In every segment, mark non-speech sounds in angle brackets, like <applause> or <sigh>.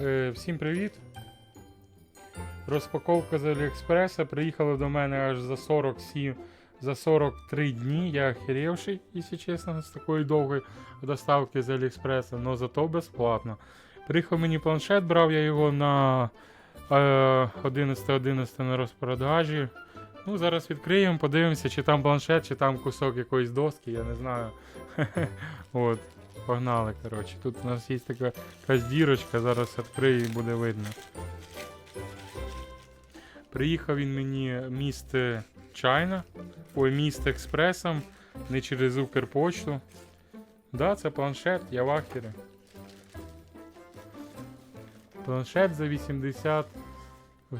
Е, всім привіт. Розпаковка з Аліекспреса приїхала до мене аж за 47, за 43 дні. Я охеревший, якщо чесно, з такої довгої доставки з Аліекспреса, але зато безплатно. Приїхав мені планшет, брав я його на е, 11.11 на розпродажі. Ну, зараз відкриємо, подивимося, чи там планшет, чи там кусок якоїсь доски, я не знаю. <laughs> От, погнали, коротше. Тут у нас є така якась дірочка, зараз відкрию і буде видно. Приїхав він мені міст е, Чайна, ой, міст експресом, не через Укрпочту. Да, це планшет, я в ахері. Планшет за 80.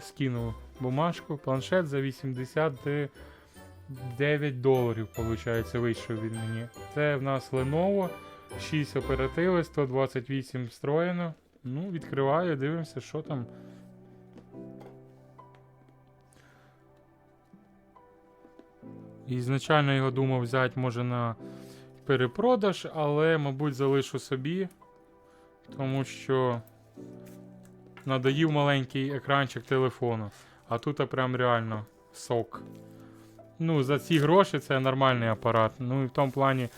Скинув бумажку. Планшет за 89 доларів, виходить, вийшов від мені. Це в нас Lenovo, 6 оперативи, 128 встроєно. Ну, відкриваю, дивимося, що там. Ізначально його думав взяти, може, на перепродаж, але, мабуть, залишу собі, тому що надоїв маленький екранчик телефону. А тут прям реально сок. Ну, за ці гроші це нормальний апарат. Ну і в тому плані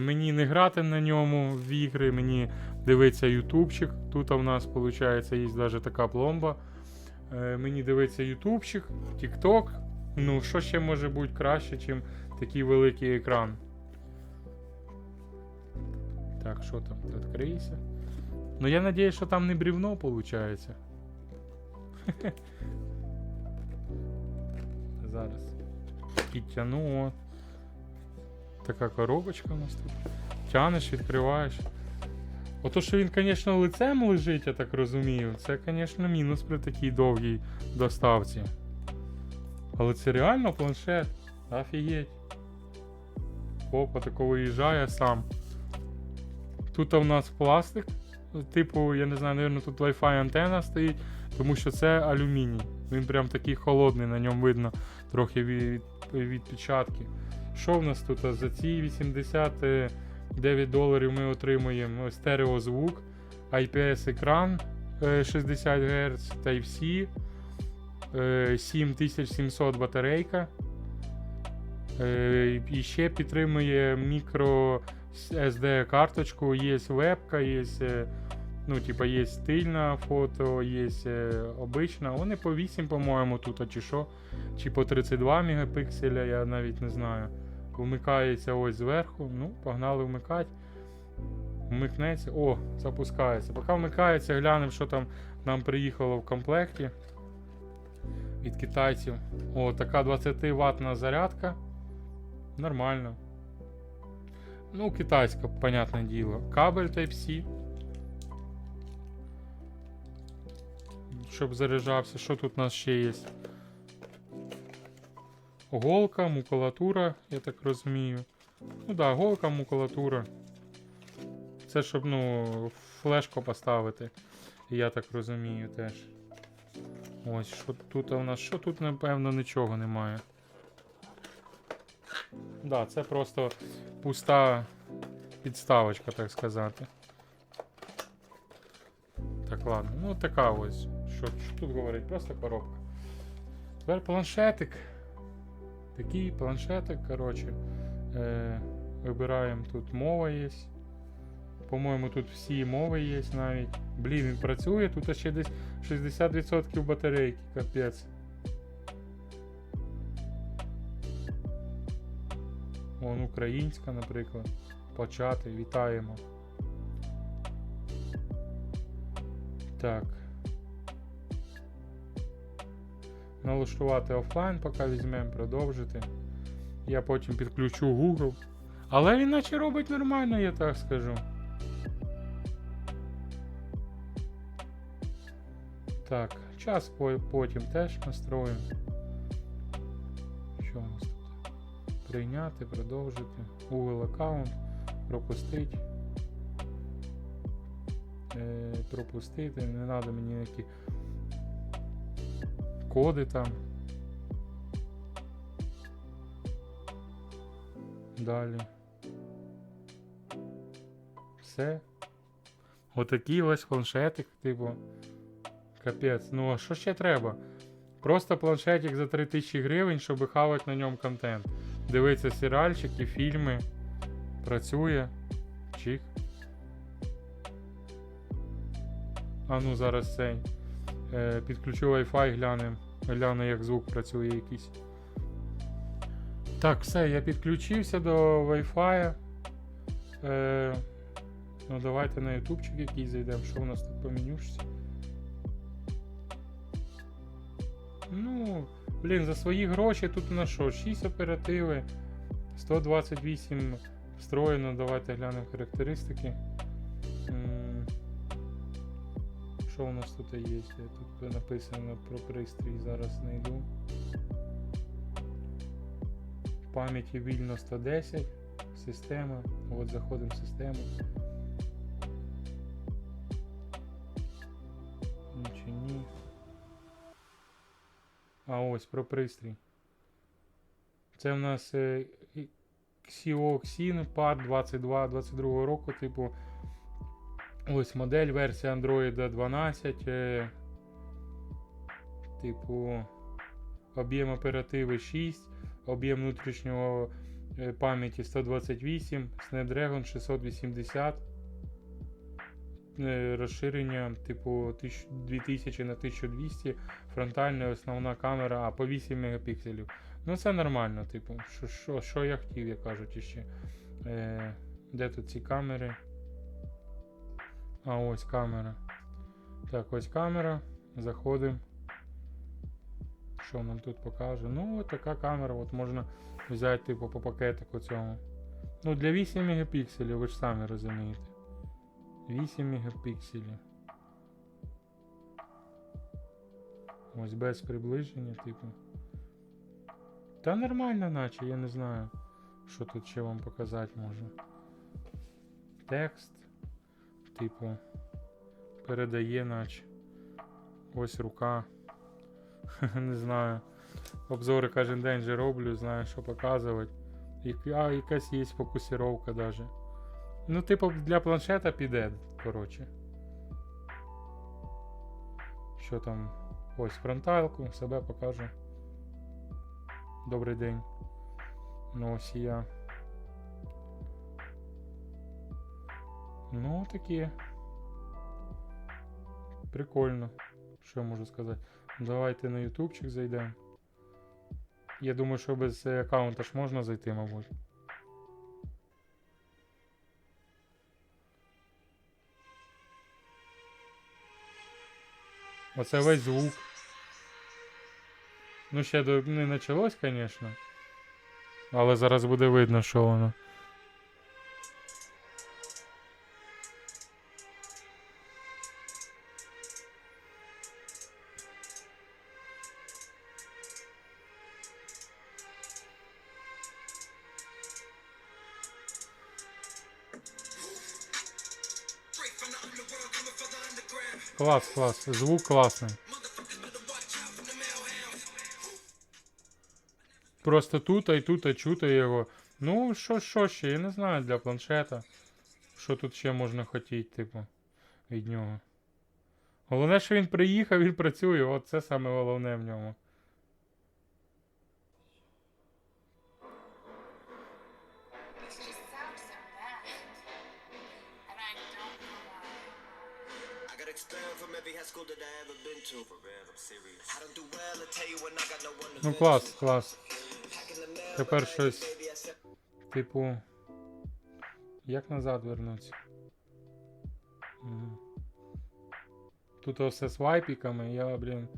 мені не грати на ньому в ігри, мені дивиться ютубчик. Тут у нас, виходить, є навіть така пломба. Е, мені дивиться ютубчик, тікток. Ну, що ще може бути краще, ніж такий великий екран. Так, що там? Відкрийся. Ну я надіюсь, що там не брівно виходить. <laughs> Зараз. Підтягну. о. Така коробочка у нас тут. Тянеш, відкриваєш. Ото, що він, звісно, лицем лежить, я так розумію. Це, звісно, мінус при такій довгій доставці. Але це реально планшет. Офігеть. Опа, тако виїжджає сам. Тут у нас пластик. Типу, я не знаю, напевно, тут Wi-Fi антенна стоїть, тому що це алюміній. Він прям такий холодний, на ньому видно трохи від, відпечатки. Що в нас тут? За ці 89 доларів ми отримуємо стереозвук, IPS-екран 60 Гц, Type-C, е, 7700 батарейка. Е, І ще підтримує мікро SD карточку, є вебка, є, е, ну, типа, є стильна фото, є е, обична. Вони по 8, по-моєму, тут, а чи що, чи по 32 мегапікселя, я навіть не знаю. Вмикається ось зверху. Ну, погнали вмикати. Вмикнеться. О, запускається. Поки вмикається, глянемо, що там нам приїхало в комплекті від китайців. О, така 20 ваттна зарядка. Нормально. Ну, китайська, понятне діло. Кабель Type-C. Щоб заряджався. Що тут у нас ще є? Голка, макулатура, я так розумію. Ну да, голка, макулатура. Це щоб, ну, флешку поставити. Я так розумію теж. Ось, що тут у нас? Що тут, напевно, нічого немає. Да, це просто пуста підставочка, так сказати. Так, ладно. Ну, така ось. Що, що тут говорить? Просто коробка. Тепер планшетик. Такий планшетик, коротше. Е, вибираємо тут мова є. По-моєму, тут всі мови є навіть. Блін, він працює, тут ще десь 60% батарейки, капець. Вон українська, наприклад. Почати. Вітаємо. Так. Налаштувати офлайн, поки візьмемо, продовжити. Я потім підключу Google. Але він наче робить нормально, я так скажу. Так, час потім теж настроїмо. Що у нас тут? Прийняти, продовжити. Google аккаунт, пропустити. Е, пропустити, не треба мені ніякі коди там. Далі. Все. Отакий ось планшетик, типу. Капець. Ну а що ще треба? Просто планшетик за 3000 гривень, щоб хавати на ньому контент. Дивиться серіальчики, фільми. Працює. Чик. А ну зараз цей. Е, підключу Wi-Fi, глянем. Гляну, як звук працює якийсь. Так, все, я підключився до Wi-Fi. Е, ну, давайте на ютубчик якийсь зайдемо. Що у нас тут по менюшці? Ну, блін, за свої гроші тут у нас що? 6 оперативи, 128 встроєно. Давайте глянемо характеристики. Що у нас тут є? Тут написано про пристрій, зараз знайду. Пам'яті вільно 110. Система. От заходимо в систему. Чи ні. А ось про пристрій. Це в нас е, Xio Xin Par 22 22 року, типу. Ось модель версія Android 12. Е, типу. Об'єм оперативи 6, об'єм внутрішнього е, пам'яті 128, Snapdragon 680. Е, Розширення, типу, 2000 на 1200 фронтальна основна камера, а по 8 мегапікселів. Ну це нормально, типу. Що, що, що я хотів, як кажуть іще. Е, де тут ці камери? А ось камера. Так, ось камера. Заходимо. Що нам тут покаже? Ну, от така камера, от можна взяти, типу, по пакетику цьому. Ну, для 8 мегапікселів, ви ж самі розумієте. 8 мегапікселів. Ось без приближення, типу. Та нормально, наче, я не знаю, що тут ще вам показати можна. Текст, типу, передає, наче. Ось рука. <laughs> не знаю. Обзори кожен день же роблю, знаю, що показувати. А, якась є фокусировка даже. Ну, типу, для планшета піде, коротше. Що там? Ось фронталку, себе покажу. Добрий день. Ну ось я. Ну, таке. Прикольно. Що я можу сказати? Давайте на ютубчик зайдемо. Я думаю, що без е, аккаунта ж можна зайти, мабуть. Оце весь звук. Ну, ще не почалось, звісно. Але зараз буде видно, що воно. Клас, клас. Звук класний. Просто тут і тут чути його. Ну, що, що ще, я не знаю для планшета. Що тут ще можна хотіти, типу, від нього. Головне, що він приїхав, він працює, от це саме головне в ньому. Ну, клас, клас. Тепер щось, типу. Як назад вернуться? Мгм. Тут все свайпіками, я, блін,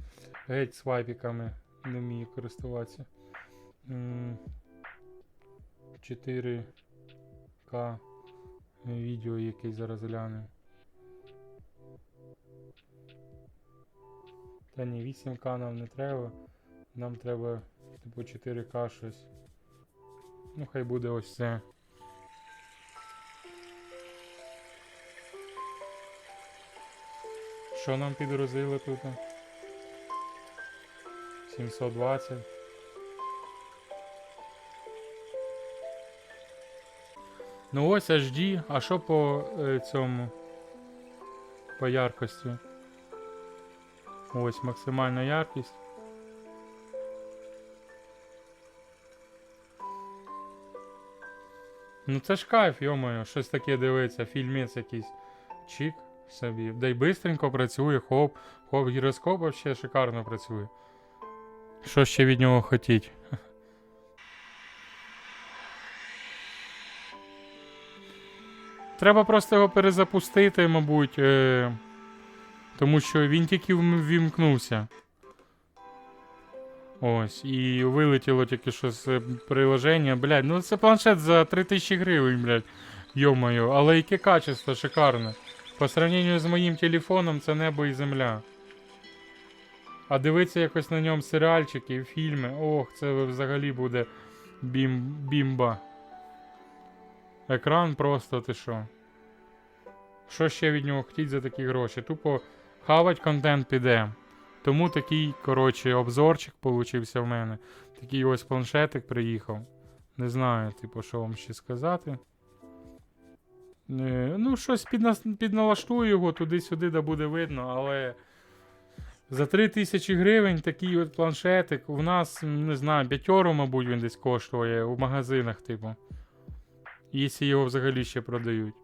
геть свайпіками не вмію користуватися. 4К відео якесь зараз гляну. Та ні, 8К нам не треба. Нам треба типу 4К щось. Ну, хай буде ось це. Що нам підрозили тут? 720. Ну ось HD, а що по е, цьому? по яркості. Ось максимальна яркість. Ну це ж кайф, йомаю, щось таке дивиться, фільмець якийсь. Чик собі. Да й бистренько працює, хоп, хоп, гіроскоп вообще шикарно працює. Що ще від нього хотіть? Треба просто його перезапустити, мабуть. Е- тому що він тільки ввімкнувся. Ось, і вилетіло тільки що з е, приложення. Блядь, ну це планшет за 3000 гривень, блядь. Йо-моє, але яке качество шикарне. По сравнению з моїм телефоном це небо і земля. А дивитися якось на ньому серіальчики, фільми. Ох, це взагалі буде бім, бімба. Екран просто ти що. Що ще від нього хотіть за такі гроші? Тупо хавать контент піде. Тому такий, коротше, обзорчик получився в мене. Такий ось планшетик приїхав. Не знаю, типу, що вам ще сказати. Е, ну, щось піднас... підналаштую його туди-сюди, де буде видно, але за 3000 гривень такий от планшетик. У нас, не знаю, п'ятеро, мабуть, він десь коштує у магазинах, типу. Якщо його взагалі ще продають.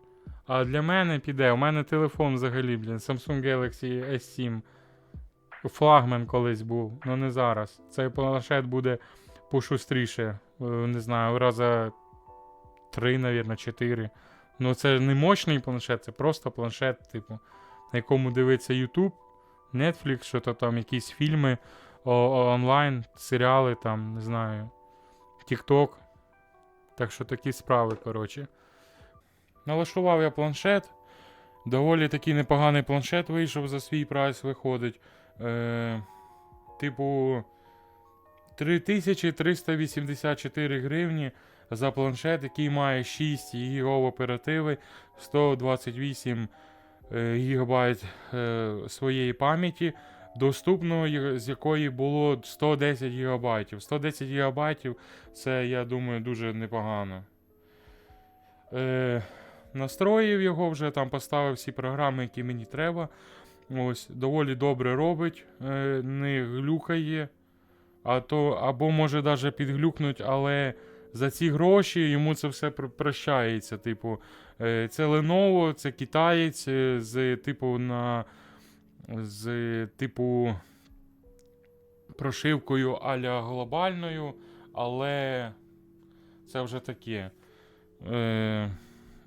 А для мене піде. У мене телефон взагалі, блін, Samsung Galaxy S7. Флагман колись був, але не зараз. Цей планшет буде пошустріше. е, Не знаю, раза 3, навірно, 4. Ну, це не мощний планшет, це просто планшет, типу, на якому дивиться YouTube, Netflix, що то там, якісь фільми онлайн, серіали, там, не знаю, TikTok. Так що такі справи, коротше. Налаштував я планшет. Доволі такий непоганий планшет вийшов за свій прайс, виходить. Е, типу, 3384 гривні за планшет, який має 6 ГБ оперативи, 128 ГБ е, своєї пам'яті, доступно з якої було 110 ГБ. 110 ГБ це, я думаю, дуже непогано. Е, настроїв його вже там поставив всі програми, які мені треба. Ось, доволі добре робить, е, не глюкає. А то, або може навіть підглюкнуть, але за ці гроші йому це все прощається. Типу, е, це Lenovo, це китаєць е, з типу на з типу прошивкою аля глобальною, але це вже таке.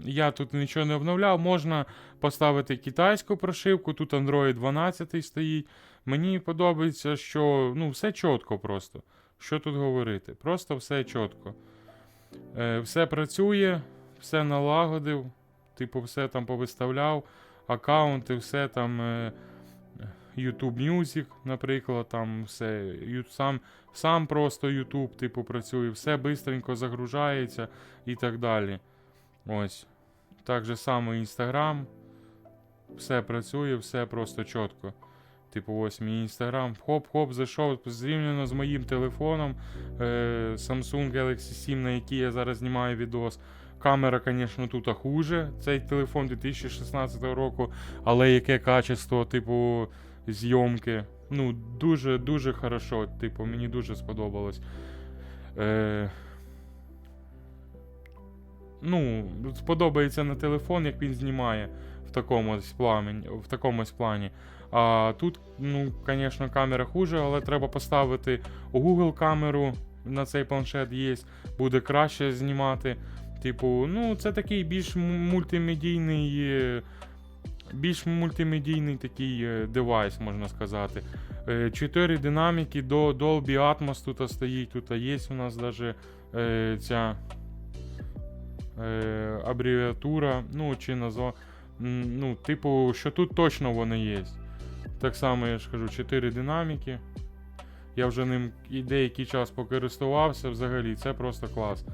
Я тут нічого не обновляв. Можна поставити китайську прошивку, тут Android 12 стоїть. Мені подобається, що ну, все чітко просто. Що тут говорити? Просто все чітко. Е, все працює, все налагодив, типу, все там повиставляв, аккаунти, все там. Е, YouTube Music, наприклад, там все. Сам, сам просто YouTube, типу, працює, все швидко загружається і так далі. Ось. Так же само Instagram. Все працює, все просто чітко. Типу, ось мій інстаграм. Хоп-хоп, зайшов зрівняно з моїм телефоном. Е, Samsung Galaxy 7, на який я зараз знімаю відос. Камера, звісно, тут хуже. Цей телефон 2016 року, але яке качество, типу, зйомки. Ну, дуже-дуже хорошо. Типу, мені дуже сподобалось. Е, ну, сподобається на телефон, як він знімає в такому плані. В такому плані. А тут, ну, звісно, камера хуже, але треба поставити Google камеру на цей планшет є, буде краще знімати. Типу, ну, це такий більш мультимедійний. е, Більш мультимедійний такий е, девайс, можна сказати. Е, Чотири динаміки до Dolby Atmos тут стоїть. Тут є у нас навіть ця абревіатура, ну, чи назва. Ну, типу, що тут точно вони є. Так само, я ж кажу, 4 динаміки. Я вже ним і деякий час покористувався взагалі, це просто клас.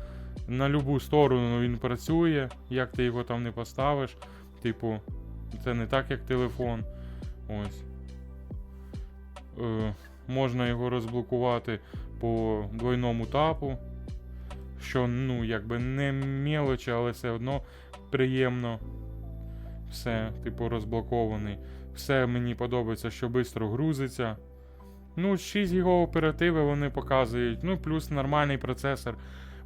На любу сторону він працює, як ти його там не поставиш. Типу, це не так, як телефон. Ось. Е, можна його розблокувати по двойному тапу. Що, ну, якби не мелочі, але все одно приємно. Все, типу, розблокований. Все мені подобається, що швидко грузиться. Ну, 6 ГБ оперативи вони показують. Ну, плюс нормальний процесор.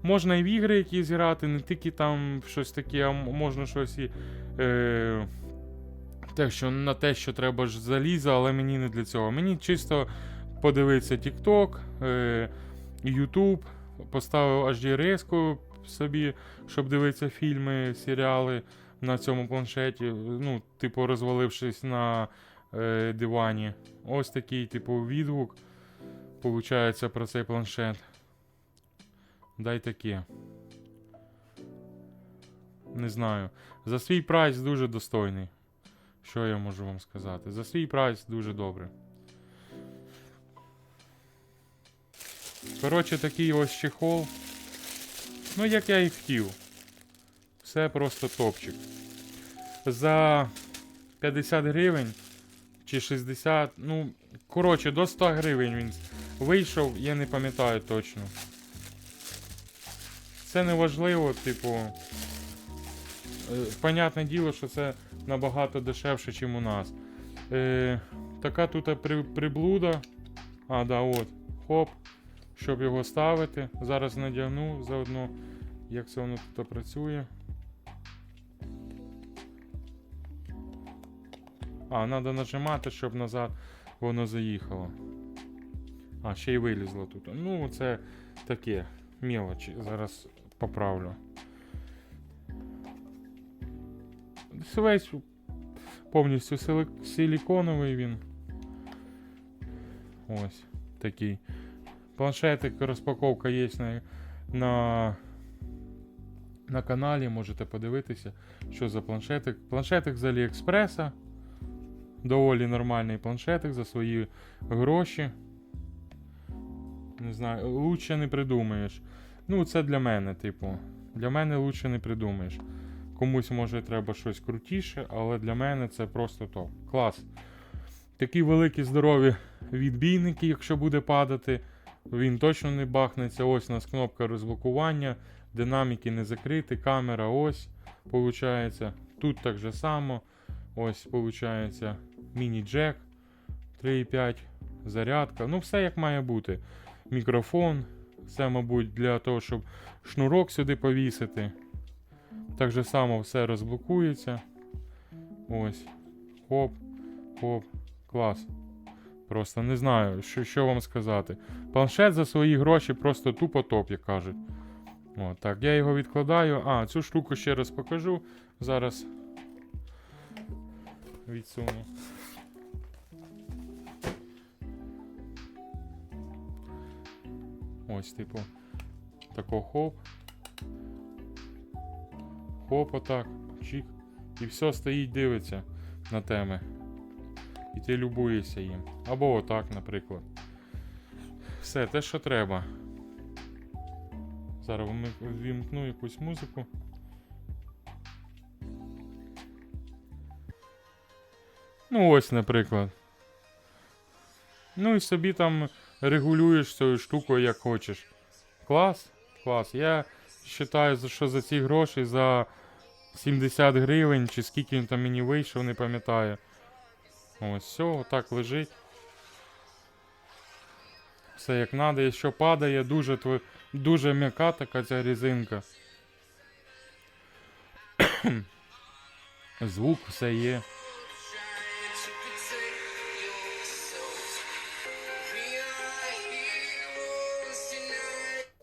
Можна і в ігри якісь грати, не тільки там щось таке, а можна щось і. Е, те, що, на те, що треба ж залізо, але мені не для цього. Мені чисто подивитися TikTok, е, YouTube, поставив HDRS собі, щоб дивитися фільми, серіали на цьому планшеті. Ну, типу, розвалившись на е, дивані. Ось такий, типу, відгук. Получається про цей планшет. Дай таке. Не знаю. За свій прайс дуже достойний. Що я можу вам сказати? За свій прайс дуже добре. Коротше, такий ось чехол. Ну, як я і хотів. Все просто топчик. За 50 гривень чи 60, ну, коротше, до 100 гривень він вийшов, я не пам'ятаю точно. Це не важливо, типу. е, Понятне діло, що це набагато дешевше, ніж у нас. Е, така тут при, приблуда. А, да, от. Хоп. Щоб його ставити. Зараз надягну заодно, як це воно тут працює. А, треба нажимати, щоб назад воно заїхало. А, ще й вилізло тут. Ну, це таке мелочі. Зараз поправлю. Весь повністю сили- силіконовий він. Ось такий. Планшетик, розпаковка є на, на, на каналі, можете подивитися, що за планшетик. Планшетик з Аліекспреса. Доволі нормальний планшетик за свої гроші. Не знаю, лучше не придумаєш. Ну, це для мене, типу. Для мене лучше не придумаєш. Комусь може треба щось крутіше, але для мене це просто топ. Клас. Такі великі здорові відбійники, якщо буде падати, він точно не бахнеться. Ось у нас кнопка розблокування, динаміки не закриті, камера ось, получається. Тут так же само. Ось, получається, міні-джек 3,5, зарядка. Ну, все як має бути. Мікрофон. Це, мабуть, для того, щоб шнурок сюди повісити. Так же само все розблокується. Ось. Хоп, хоп. Клас. Просто не знаю, що, що вам сказати. Планшет за свої гроші просто тупо топ, як кажуть. О, так, я його відкладаю. А, цю штуку ще раз покажу. Зараз відсуну. Ось, типу, тако хоп. Хоп, отак, чик. І все стоїть, дивиться на теми. І ти любуєшся їм. Або отак, наприклад. Все, те, що треба. Зараз ввімкну якусь музику. Ну, ось, наприклад. Ну і собі там регулюєш цією штукою, як хочеш. Клас, клас. Я вважаю, що за ці гроші за 70 гривень, чи скільки він там мені вийшов, не пам'ятаю. Ось, все, отак лежить. Все як надо, якщо падає, дуже, дуже м'яка така ця резинка. <coughs> Звук все є.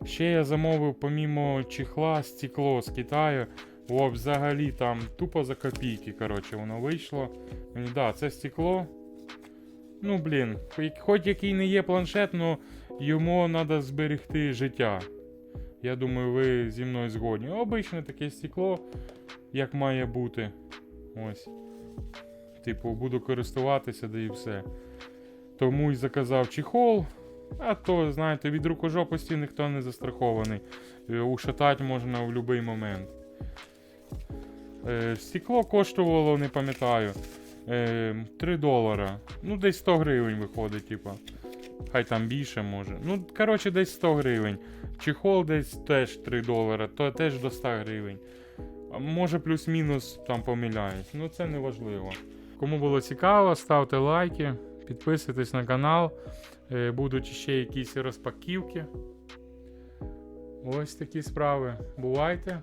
Ще я замовив помімо чехла стекло з Китаю. О, взагалі там тупо за копійки, коротше, воно вийшло. Мені, да, це стекло. Ну, блін, хоч- який не є планшет, але йому треба зберегти життя. Я думаю, ви зі мною згодні. Обичне таке стекло, як має бути. Ось. Типу, буду користуватися, да і все. Тому й заказав чехол. А то, знаєте, від рукожопості ніхто не застрахований. Е, Ушатати можна в будь-який момент. Е, стекло коштувало, не пам'ятаю, е, 3 долара. Ну, десь 100 гривень виходить, типа. Хай там більше може. Ну, коротше, десь 100 гривень. Чехол десь теж 3 долара, то теж до 100 гривень. Може плюс-мінус там помиляюсь. Ну це не важливо. Кому було цікаво, ставте лайки, підписуйтесь на канал. Е, будуть ще якісь розпаківки. Ось такі справи. Бувайте!